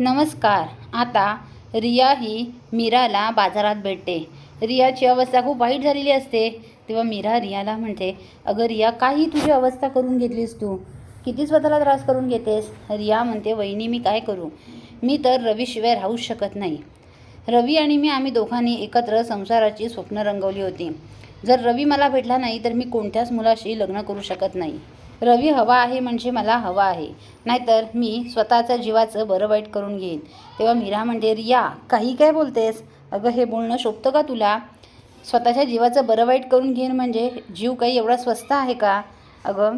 नमस्कार. आता रिया ही मीराला बाजारात भेटते. रियाची अवस्था खूप वाईट झालेली असते. तेव्हा मीरा रियाला म्हणते अगं रिया काही तुझी अवस्था करून घेतलीस तू? किती स्वतःला त्रास करून घेतेस? रिया म्हणते वहिनी मी काय करू? मी तर रवीशिवाय राहूच शकत नाही. रवी आणि मी आम्ही दोघांनी एकत्र संसाराची स्वप्न रंगवली होती. जर रवी मला भेटला नाही तर मी कोणत्याच मुलाशी लग्न करू शकत नाही. रवी हवा आहे म्हणजे मला हवा आहे. नाहीतर मी स्वतःच्या जीवाचं बरं वाईट करून घेईन. तेव्हा मीरा म्हणते रिया काही काय बोलतेस? अगं हे बोलणं शोभतं का तुला? स्वतःच्या जीवाचं बरं वाईट करून घेईन म्हणजे जीव काही एवढा स्वस्त आहे का? अगं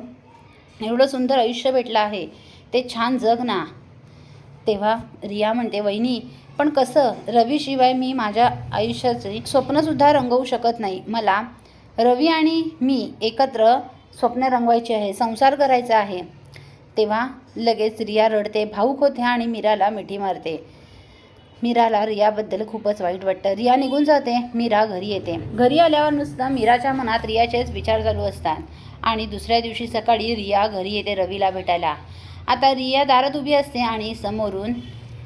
एवढं सुंदर आयुष्य भेटलं आहे. ते छान जग ना. तेव्हा रिया म्हणते वहिनी पण कसं? रवीशिवाय मी माझ्या आयुष्याचे स्वप्नसुद्धा रंगवू शकत नाही. मला रवी आणि मी एकत्र स्वप्न रंगवायचे आहे संसार करायचा आहे. तेव्हा लगेच रिया रडते भाऊक होते आणि मीराला मिठी मारते. मीराला रियाबद्दल खूपच वाईट वाटतं. रिया निघून जाते मीरा घरी येते. घरी आल्यावर नुसतं मीराच्या मनात रियाचेच विचार चालू असतात. आणि दुसऱ्या दिवशी सकाळी रिया घरी येते रवीला भेटायला. आता रिया दारात उभी असते आणि समोरून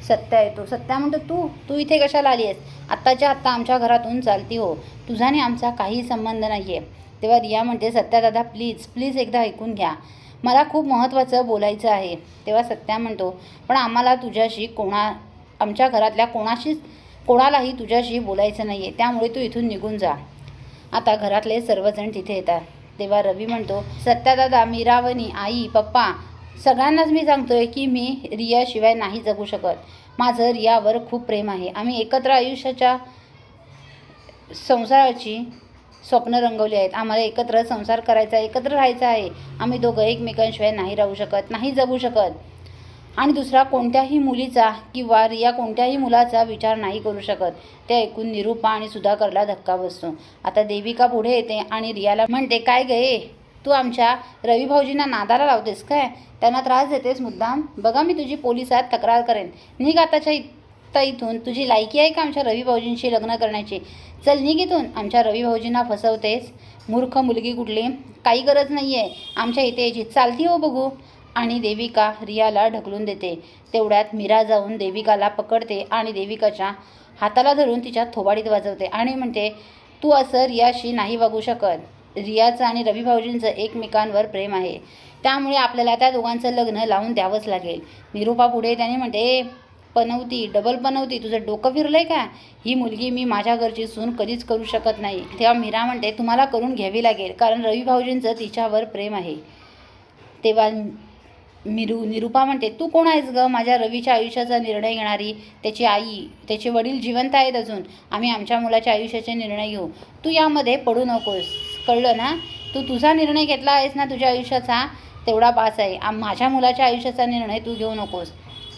सत्या येतो. सत्या म्हणतो तू तू इथे कशाला आली आहेस? आत्ताच्या आत्ता आमच्या घरातून चालती हो. तुझाने आमचा काही संबंध नाही आहे तेव्हा रिया म्हणते सत्या दादा प्लीज प्लीज एकदा ऐकून घ्या. मला खूप महत्त्वाचं बोलायचं आहे. तेव्हा सत्या म्हणतो पण आम्हाला तुझ्याशी कोणा आमच्या घरातल्या कोणाशीच कोणालाही तुझ्याशी बोलायचं नाही आहे त्यामुळे तू इथून निघून जा. आता घरातले सर्वजण तिथे येतात. तेव्हा रवी म्हणतो सत्यादादा मीरावणी आई पप्पा सगळ्यांनाच मी सांगतोय की मी रियाशिवाय नाही जगू शकत. माझं रियावर खूप प्रेम आहे. आम्ही एकत्र आयुष्याच्या संसाराची स्वप्न रंगवली आहेत. आम्हाला एकत्र संसार करायचा आहे एकत्र राहायचं आहे. आम्ही दोघं एकमेकांशिवाय नाही राहू शकत नाही जगू शकत. आणि दुसरा कोणत्याही मुलीचा किंवा रिया कोणत्याही मुलाचा विचार नाही करू शकत. ते ऐकून निरूपा आणि सुधाकरला धक्का बसतो. आता देविका पुढे येते आणि रियाला म्हणते काय गे तू आमच्या रवी भाऊजींना नादाला लावतेस काय? त्यांना त्रास देतेस मुद्दाम? बघा मी तुझी पोलिसात तक्रार करेन. निघ आताच्या इथं इथून तुझी लायकी आहे का आमच्या रवी भाऊजींशी लग्न करण्याची? चल निघ इथून. आमच्या रवी भाऊजींना फसवतेस. मूर्ख मुलगी कुठली? काही गरज नाही आहे आमच्या इथे याची चालती हो बघू. आणि देविका रियाला ढकलून देते. तेवढ्यात मीरा जाऊन देविकाला पकडते आणि देविकाच्या हाताला धरून तिच्या थोबाडीत वाजवते आणि म्हणते तू असं रियाशी नाही वागू शकत. रियाचं आणि रवी भाऊजींचं एकमेकांवर प्रेम आहे. त्यामुळे आपल्याला त्या दोघांचं लग्न लावून द्यावंच लागेल. निरूपा पुढे त्याने म्हणते बनवती डबल बनवती तुझं डोकं फिरलंय का? ही मुलगी मी माझ्या घरची सून कधीच करू शकत नाही. तेव्हा मीरा म्हणते तुम्हाला करून घ्यावी लागेल कारण रवी भाऊजींचं तिच्यावर प्रेम आहे. तेव्हा मिरू निरूपा म्हणते तू कोण आहेस ग? माझ्या रवीच्या आयुष्याचा निर्णय घेणारी त्याची आई त्याचे वडील जिवंत आहेत अजून. आम्ही आमच्या मुलाच्या आयुष्याचे निर्णय घेऊ. तू यामध्ये पडू नकोस. कळलं ना? तू तुझा निर्णय घेतला आहेस ना तुझ्या आयुष्याचा? तेवढा पास आहे. माझ्या मुलाच्या आयुष्याचा निर्णय तू घेऊ नकोस.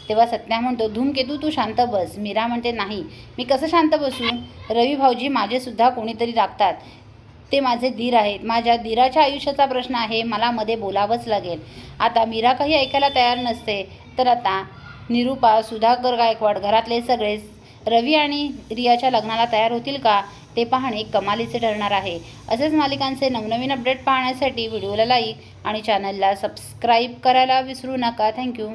तेव्हा सत्या म्हणतो धूमकेतू तू शांत बस. मीरा म्हणते नाही. मी कसं शांत बसू? रवी भाऊजी माझेसुद्धा कोणीतरी लागतात ते माझे धीर आहेत. माझ्या धीराच्या आयुष्याचा प्रश्न आहे. मला मध्ये बोलावंच लागेल. आता मीरा काही ऐकायला तयार नसते. तर आता निरूपा सुधाकर गायकवाड घरातले सगळेच रवी आणि रियाच्या लग्नाला तयार होतील का? ते पाहणे कमालीचे ठरणार आहे. असेच मालिकांचे नवनवीन अपडेट पाहण्यासाठी व्हिडिओला लाईक आणि चॅनलला सबस्क्राईब करायला विसरू नका. थँक्यू